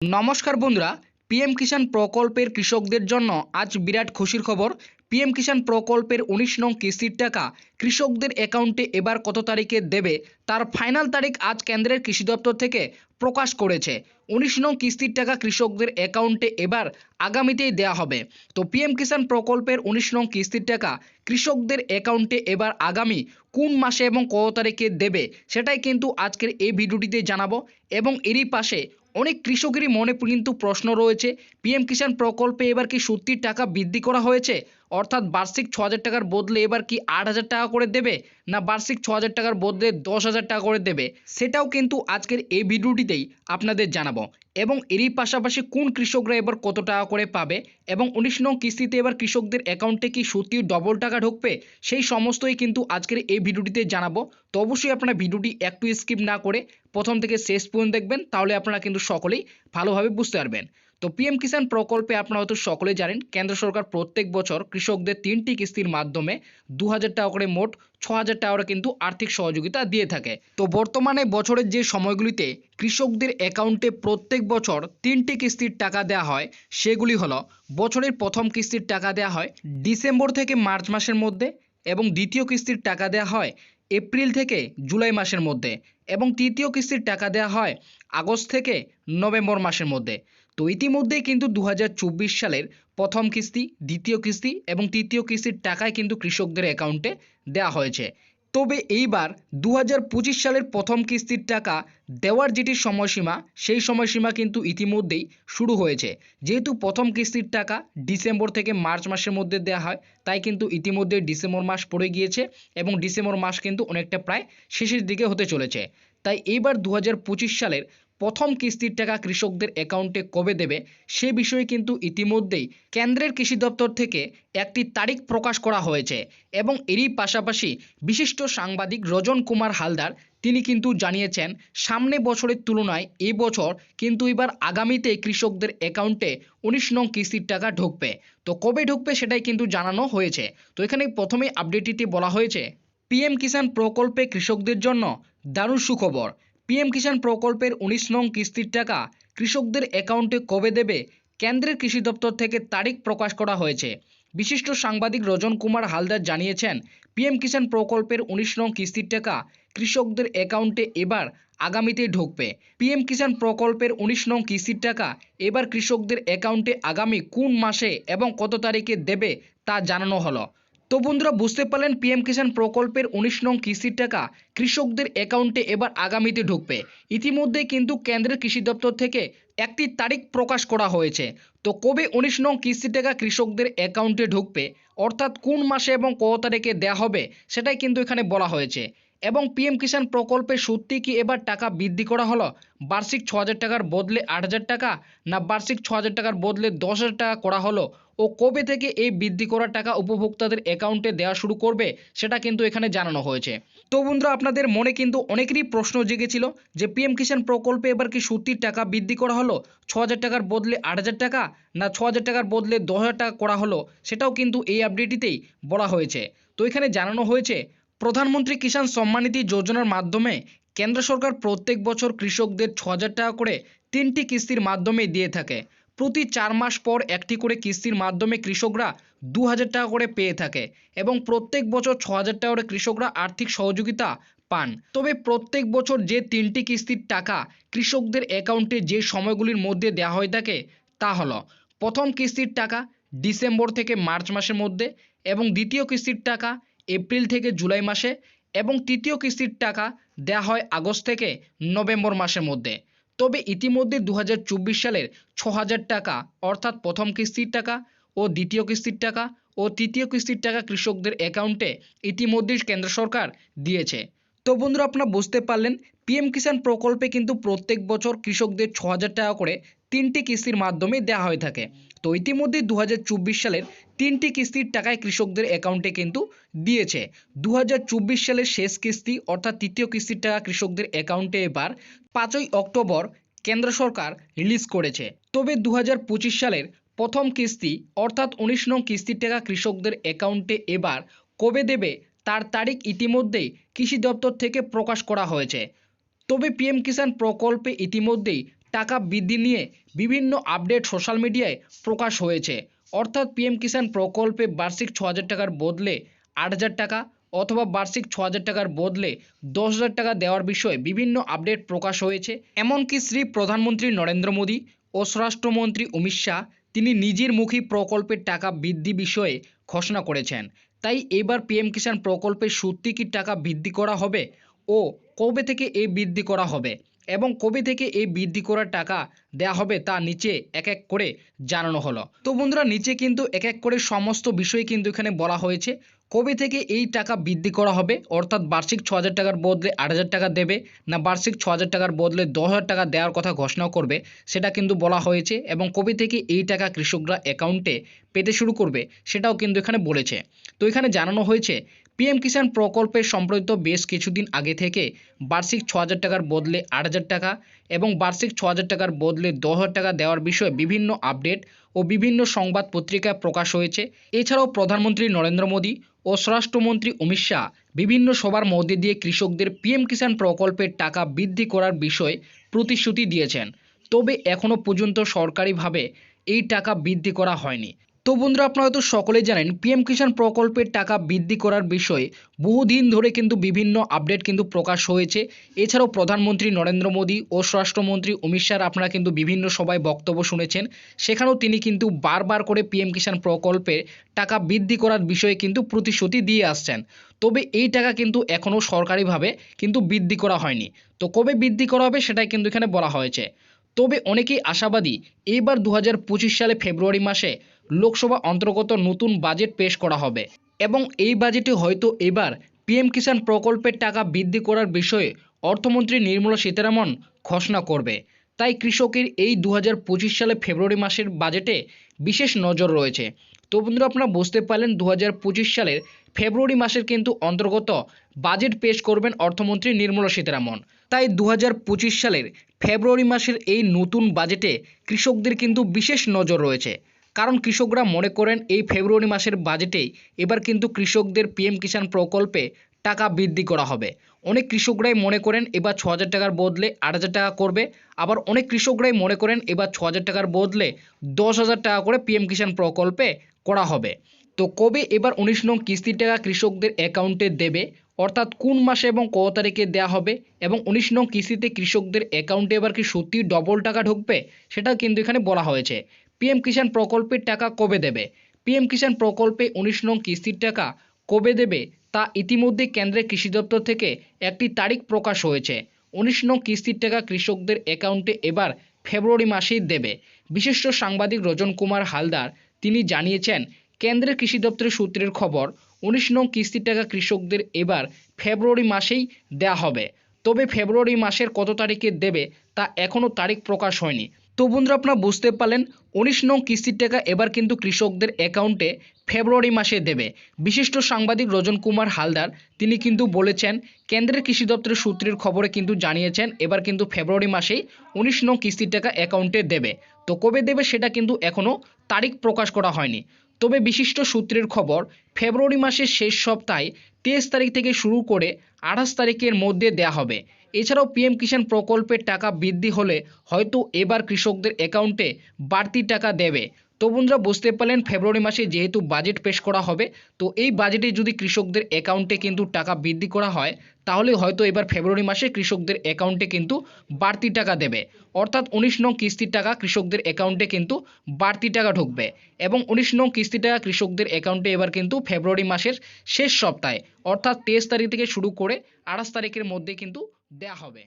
নমস্কার বন্ধুরা, পিএম কিষাণ প্রকল্পের কৃষকদের জন্য আজ বিরাট খুশির খবর। পিএম কিষাণ প্রকল্পের উনিশ নং কিস্তির টাকা কৃষকদের অ্যাকাউন্টে এবার কত তারিখে দেবে, তার ফাইনাল তারিখ আজ কেন্দ্রের কৃষি দপ্তর থেকে প্রকাশ করেছে। উনিশ নং কিস্তির টাকা কৃষকদের অ্যাকাউন্টে এবার আগামীতেই দেওয়া হবে। তো পিএম কিষাণ প্রকল্পের উনিশ নং কিস্তির টাকা কৃষকদের অ্যাকাউন্টে এবার আগামী কোন মাসে এবং কত তারিখে দেবে, সেটাই কিন্তু আজকের এই ভিডিওটিতে জানাব। এবং এরই পাশে অনেক কৃষকেরই মনে কিন্তু প্রশ্ন রয়েছে। পিএম কিষাণ প্রকল্পে এবার কি সত্যির টাকা বৃদ্ধি করা হয়েছে? অর্থাৎ বার্ষিক ছ হাজার টাকার বদলে এবার কি আট হাজার টাকা করে দেবে? না বার্ষিক ছ হাজার টাকার বদলে দশ হাজার টাকা করে দেবে? সেটাও কিন্তু আজকের এই ভিডিওটিতেই আপনাদের জানাব। এবং এরই পাশাপাশি কোন কৃষকরা এবার কত টাকা করে পাবে? এবং উনিশ নং কিস্তিতে এবার কৃষকদের অ্যাকাউন্টে কি সত্যি ডবল টাকা ঢুকবে? সেই সমস্তই কিন্তু আজকের এই ভিডিওটিতে জানাব। তো অবশ্যই আপনারা ভিডিওটি একটু স্কিপ না করে প্রথম থেকে শেষ পর্যন্ত দেখবেন, তাহলে আপনারা কিন্তু সকলেই ভালোভাবে বুঝতে পারবেন। তো পিএম কিষাণ প্রকল্পে আপনারা হয়তো সকলেই জানেন, কেন্দ্র সরকার প্রত্যেক বছর কৃষকদের তিনটি কিস্তির মাধ্যমে দু হাজার টাকা করে মোট ছ হাজার টাকা কিন্তু আর্থিক সহযোগিতা দিয়ে থাকে। তো বর্তমানে বছরের যে সময়গুলিতে কৃষকদের অ্যাকাউন্টে প্রত্যেক বছর তিনটি কিস্তির টাকা দেওয়া হয়, সেগুলি হলো, বছরের প্রথম কিস্তির টাকা দেওয়া হয় ডিসেম্বর থেকে মার্চ মাসের মধ্যে এবং দ্বিতীয় কিস্তির টাকা দেওয়া হয় এপ্রিল থেকে জুলাই মাসের মধ্যে এবং তৃতীয় কিস্তির টাকা দেওয়া হয় আগস্ট থেকে নভেম্বর মাসের মধ্যে। তো ইতিমধ্যেই কিন্তু দু হাজার চব্বিশ সালের প্রথম কিস্তি, দ্বিতীয় কিস্তি এবং তৃতীয় কিস্তির টাকায় কিন্তু কৃষকদের অ্যাকাউন্টে দেওয়া হয়েছে। তবে এইবার দু হাজার পঁচিশ সালের প্রথম কিস্তির টাকা দেওয়ার যেটি সময়সীমা, সেই সময়সীমা কিন্তু ইতিমধ্যেই শুরু হয়েছে। যেহেতু প্রথম কিস্তির টাকা ডিসেম্বর থেকে মার্চ মাসের মধ্যে দেওয়া হয়, তাই কিন্তু ইতিমধ্যে ডিসেম্বর মাস পড়ে গিয়েছে এবং ডিসেম্বর মাস কিন্তু অনেকটা প্রায় শেষের দিকে হতে চলেছে। তাই এইবার দু হাজার পঁচিশ সালের প্রথম কিস্তির টাকা কৃষকদের অ্যাকাউন্টে কবে দেবে, সে বিষয়ে কিন্তু ইতিমধ্যেই কেন্দ্রের কৃষি দপ্তর থেকে একটি তারিখ প্রকাশ করা হয়েছে এবং এরই পাশাপাশি বিশিষ্ট সাংবাদিক রজন কুমার হালদার, তিনি কিন্তু জানিয়েছেন, সামনে বছরের তুলনায় এই বছর কিন্তু এবার আগামীতে কৃষকদের অ্যাকাউন্টে উনিশ নং কিস্তির টাকা ঢুকবে। তো কবে ঢুকবে সেটাই কিন্তু জানানো হয়েছে। তো এখানে প্রথমে আপডেটটিতে বলা হয়েছে। পিএম কিষাণ প্রকল্পে কৃষকদের জন্য দারুণ সুখবর। পিএম কিষাণ প্রকল্পের উনিশ নং কিস্তির টাকা কৃষকদের অ্যাকাউন্টে কবে দেবে? কেন্দ্রের কৃষি দপ্তর থেকে তারিখ প্রকাশ করা হয়েছে। বিশিষ্ট সাংবাদিক রজন কুমার হালদার জানিয়েছেন, পিএম কিষাণ প্রকল্পের উনিশ নং কিস্তির টাকা কৃষকদের অ্যাকাউন্টে এবার আগামীতে ঢুকবে। পিএম কিষাণ প্রকল্পের উনিশ নং কিস্তির টাকা এবার কৃষকদের অ্যাকাউন্টে আগামী কোন মাসে এবং কত তারিখে দেবে তা জানানো হলো। তো বন্ধুরা বুঝতে পারলেন পিএম কিষাণ প্রকল্পের উনিশ নং কিস্তির টাকা কৃষকদের অ্যাকাউন্টে এবার আগামীতে ঢুকবে। ইতিমধ্যে কিন্তু কেন্দ্রের কৃষি দপ্তর থেকে একটি তারিখ প্রকাশ করা হয়েছে। তো কবে উনিশ নং কিস্তির টাকা কৃষকদের অ্যাকাউন্টে ঢুকবে, অর্থাৎ কোন মাসে এবং কত তারিখে দেওয়া হবে, সেটাই কিন্তু এখানে বলা হয়েছে। এবং পিএম কিষাণ প্রকল্পে সত্যি কি এবার টাকা বৃদ্ধি করা হলো? বার্ষিক ছ টাকার বদলে আট হাজার টাকা না বার্ষিক ছ টাকার বদলে দশ টাকা করা হলো? ও কবে থেকে এই বৃদ্ধি করা টাকা উপভোক্তাদের অ্যাকাউন্টে দেওয়া শুরু করবে সেটা কিন্তু এখানে জানানো হয়েছে। তো বন্ধুরা, আপনাদের মনে কিন্তু অনেকেরই প্রশ্ন জেগেছিল যে পিএম কিষাণ প্রকল্পে এবার কি সত্যির টাকা বৃদ্ধি করা হলো? ছ টাকার বদলে আট হাজার টাকা না ছ টাকার বদলে দশ টাকা করা হলো? সেটাও কিন্তু এই আপডেটটিতেই বলা হয়েছে। তো এখানে জানানো হয়েছে প্রধানমন্ত্রী কিষাণ সম্মানিধি যোজনার মাধ্যমে কেন্দ্র সরকার প্রত্যেক বছর কৃষকদের ছ টাকা করে তিনটি কিস্তির মাধ্যমে দিয়ে থাকে। প্রতি চার মাস পর একটি করে কিস্তির মাধ্যমে কৃষকরা দু হাজার টাকা করে পেয়ে থাকে এবং প্রত্যেক বছর ছ হাজার টাকা করে কৃষকরা আর্থিক সহযোগিতা পান। তবে প্রত্যেক বছর যে তিনটি কিস্তির টাকা কৃষকদের অ্যাকাউন্টে যে সময়গুলির মধ্যে দেওয়া হয়ে থাকে তা হলো, প্রথম কিস্তির টাকা ডিসেম্বর থেকে মার্চ মাসের মধ্যে এবং দ্বিতীয় কিস্তির টাকা এপ্রিল থেকে জুলাই মাসে এবং তৃতীয় কিস্তির টাকা দেওয়া হয় আগস্ট থেকে নভেম্বর মাসের মধ্যে। তবে ইতিমধ্যে দু হাজার চব্বিশ সালের ছ টাকা, অর্থাৎ প্রথম কিস্তির টাকা ও দ্বিতীয় কিস্তির টাকা ও তৃতীয় কিস্তির টাকা কৃষকদের অ্যাকাউন্টে ইতিমধ্যেই কেন্দ্র সরকার দিয়েছে। তো বন্ধুরা, আপনারা বুঝতে পারলেন, পিএম কিষাণ প্রকল্পে কিন্তু প্রত্যেক বছর কৃষকদের ছ টাকা করে তিনটি কিস্তির মাধ্যমে দেওয়া হয়ে থাকে। তো ইতিমধ্যে দু হাজার চব্বিশ সালের তিনটি কিস্তির টাকায় কৃষকদের অ্যাকাউন্টে কিন্তু দিয়েছে। দু হাজার চব্বিশ সালের শেষ কিস্তি অর্থাৎ তৃতীয় কিস্তির টাকা কৃষকদের অ্যাকাউন্টে এবার পাঁচই অক্টোবর কেন্দ্র সরকার রিলিজ করেছে। তবে দু হাজার পঁচিশ সালের প্রথম কিস্তি অর্থাৎ উনিশ নং কিস্তির টাকা কৃষকদের অ্যাকাউন্টে এবার কবে দেবে তার তারিখ ইতিমধ্যেই কৃষি দপ্তর থেকে প্রকাশ করা হয়েছে। তবে পিএম কিষাণ প্রকল্পে ইতিমধ্যেই টাকা বৃদ্ধি নিয়ে বিভিন্ন আপডেট সোশ্যাল মিডিয়ায় প্রকাশ হয়েছে। অর্থাৎ পিএম কিষাণ প্রকল্পে বার্ষিক ছ হাজার টাকার বদলে আট হাজার টাকা অথবা বার্ষিক ছ হাজার টাকার বদলে দশ হাজার টাকা দেওয়ার বিষয়ে বিভিন্ন আপডেট প্রকাশ হয়েছে। এমনকি শ্রী প্রধানমন্ত্রী নরেন্দ্র মোদী ও স্বরাষ্ট্রমন্ত্রী অমিত শাহ তিনি নিজের মুখী প্রকল্পের টাকা বৃদ্ধি বিষয়ে ঘোষণা করেছেন। তাই এবার পিএম কিষাণ প্রকল্পে সত্যি কি টাকা বৃদ্ধি করা হবে ও কবে থেকে এই বৃদ্ধি করা হবে? এবং কবে থেকে এই বৃদ্ধি করা টাকা দেয়া হবে তা নিচে এক এক করে জানানো হলো। তো বন্ধুরা, নিচে কিন্তু এক এক করে সমস্ত বিষয় কিন্তু এখানে বলা হয়েছে। কবে থেকে এই টাকা বৃদ্ধি করা হবে? অর্থাৎ বার্ষিক ছ টাকার বদলে আট হাজার টাকা দেবে না বার্ষিক ছ টাকার বদলে দশ টাকা দেওয়ার কথা ঘোষণা করবে, সেটা কিন্তু বলা হয়েছে এবং কবে থেকে এই টাকা কৃষকরা অ্যাকাউন্টে পেতে শুরু করবে, সেটাও কিন্তু এখানে বলেছে। তো এখানে জানানো হয়েছে পিএম কিষাণ প্রকল্পের সম্প্রতি বেশ কিছুদিন আগে থেকে বার্ষিক ছ হাজার টাকার বদলে আট হাজার টাকা এবং বার্ষিক ছ হাজার টাকার বদলে দশ হাজার টাকা দেওয়ার বিষয়ে বিভিন্ন আপডেট ও বিভিন্ন সংবাদ পত্রিকায় প্রকাশ হয়েছে। এছাড়াও প্রধানমন্ত্রী নরেন্দ্র মোদী ও স্বরাষ্ট্রমন্ত্রী অমিত শাহ বিভিন্ন সভার মধ্যে দিয়ে কৃষকদের পিএম কিষাণ প্রকল্পের টাকা বৃদ্ধি করার বিষয়ে প্রতিশ্রুতি দিয়েছেন। তবে এখনও পর্যন্ত সরকারিভাবে এই টাকা বৃদ্ধি করা হয়নি। তো বন্ধুরা আপনারা হয়তো সকলেই জানেন পিএম কিষাণ প্রকল্পের টাকা বৃদ্ধি করার বিষয়ে বহুদিন ধরে কিন্তু বিভিন্ন আপডেট কিন্তু প্রকাশ হয়েছে। এছাড়াও প্রধানমন্ত্রী নরেন্দ্র মোদী ও স্বরাষ্ট্রমন্ত্রী অমিত শাহ আপনারা কিন্তু বিভিন্ন সভায় বক্তব্য শুনেছেন। সেখানেও তিনি কিন্তু বারবার করে পিএম কিষাণ প্রকল্পের টাকা বৃদ্ধি করার বিষয়ে কিন্তু প্রতিশ্রুতি দিয়ে আসছেন। তবে এই টাকা কিন্তু এখনও সরকারিভাবে কিন্তু বৃদ্ধি করা হয়নি। তো কবে বৃদ্ধি করা হবে সেটাই কিন্তু এখানে বলা হয়েছে। তবে অনেকেই আশাবাদী এইবার দু হাজার পঁচিশ সালে ফেব্রুয়ারি মাসে লোকসভা অন্তর্গত নতুন বাজেট পেশ করা হবে এবং এই বাজেটে হয়তো এবার পিএম কিষাণ প্রকল্পের টাকা বৃদ্ধি করার বিষয়ে অর্থমন্ত্রী নির্মলা সীতারামন ঘোষণা করবে। তাই কৃষকের এই দু হাজার পঁচিশ সালে ফেব্রুয়ারি মাসের বাজেটে বিশেষ নজর রয়েছে। তো বন্ধুরা, আপনারা বুঝতে পারলেন দু হাজার পঁচিশ সালের ফেব্রুয়ারি মাসের কিন্তু অন্তর্গত বাজেট পেশ করবেন অর্থমন্ত্রী নির্মলা সীতারামন। তাই দু হাজার পঁচিশ সালের ফেব্রুয়ারি মাসের এই নতুন বাজেটে কৃষকদের কিন্তু বিশেষ নজর রয়েছে। কারণ কৃষকরা মনে করেন এই ফেব্রুয়ারি মাসের বাজেটেই এবার কিন্তু কৃষকদের পিএম কিষাণ প্রকল্পে টাকা বৃদ্ধি করা হবে। অনেক কৃষকরাই মনে করেন এবার ছ হাজার টাকার বদলে আট হাজার টাকা করবে। আবার অনেক কৃষকরাই মনে করেন এবার ছ হাজার টাকার বদলে দশ হাজার টাকা করে পিএম কিষাণ প্রকল্পে করা হবে। তো কবে এবার উনিশ নং কিস্তির টাকা কৃষকদের অ্যাকাউন্টে দেবে অর্থাৎ কোন মাসে এবং কত তারিখে দেওয়া হবে এবং উনিশ নং কিস্তিতে কৃষকদের অ্যাকাউন্টে এবার কি সত্যি ডবল টাকা ঢুকবে? সেটা কিন্তু এখানে বলা হয়েছে। পিএম কিষাণ প্রকল্পের টাকা কবে দেবে? পিএম কিষাণ প্রকল্পে উনিশ নং কিস্তির টাকা কবে দেবে? তা ইতিমধ্যে কেন্দ্রের কৃষি দপ্তর থেকে একটি তারিখ প্রকাশ হয়েছে। উনিশ নং কিস্তির টাকা কৃষকদের অ্যাকাউন্টে এবার ফেব্রুয়ারি মাসেই দেবে। বিশিষ্ট সাংবাদিক রজন কুমার হালদার তিনি জানিয়েছেন, কেন্দ্রের কৃষি দপ্তরের সূত্রের খবর উনিশ নং কিস্তির টাকা কৃষকদের এবার ফেব্রুয়ারি মাসেই দেয়া হবে। তবে ফেব্রুয়ারি মাসের কত তারিখে দেবে তা এখনও তারিখ প্রকাশ হয়নি। তো বন্ধুরা, আপনারা বুঝতে পারলেন, উনিশ নং কিস্তির টাকা এবার কিন্তু কৃষকদের অ্যাকাউন্টে ফেব্রুয়ারি মাসে দেবে। বিশিষ্ট সাংবাদিক রজন কুমার হালদার, তিনি কিন্তু বলেছেন, কেন্দ্রের কৃষি দপ্তরের সূত্রের খবরে কিন্তু জানিয়েছেন, এবার কিন্তু ফেব্রুয়ারি মাসেই উনিশ নং কিস্তির টাকা অ্যাকাউন্টে দেবে। তো কবে দেবে সেটা কিন্তু এখনও তারিখ প্রকাশ করা হয়নি। তবে বিশিষ্ট সূত্রের খবর, ফেব্রুয়ারি মাসের শেষ সপ্তাহে তেইশ তারিখ থেকে শুরু করে আঠাশ তারিখের মধ্যে দেয়া হবে। এছাড়াও পিএম কিষাণ প্রকল্পের টাকা বৃদ্ধি হলে হয়তো এবার কৃষকদের অ্যাকাউন্টে বাড়তি টাকা দেবে। তো বন্ধুরা বুঝতে পারলেন ফেব্রুয়ারি মাসে যেহেতু বাজেট পেশ করা হবে, তো এই বাজেটে যদি কৃষকদের অ্যাকাউন্টে কিন্তু টাকা বৃদ্ধি করা হয়, তাহলে হয়তো এবার ফেব্রুয়ারি মাসে কৃষকদের অ্যাকাউন্টে কিন্তু বাড়তি টাকা দেবে। অর্থাৎ উনিশ নং কিস্তির টাকা কৃষকদের অ্যাকাউন্টে কিন্তু বাড়তি টাকা ঢুকবে এবং উনিশ নং কিস্তি টাকা কৃষকদের অ্যাকাউন্টে এবার কিন্তু ফেব্রুয়ারি মাসের শেষ সপ্তাহে, অর্থাৎ তেইশ তারিখ থেকে শুরু করে আঠাশ তারিখের মধ্যে কিন্তু দেয়া হবে।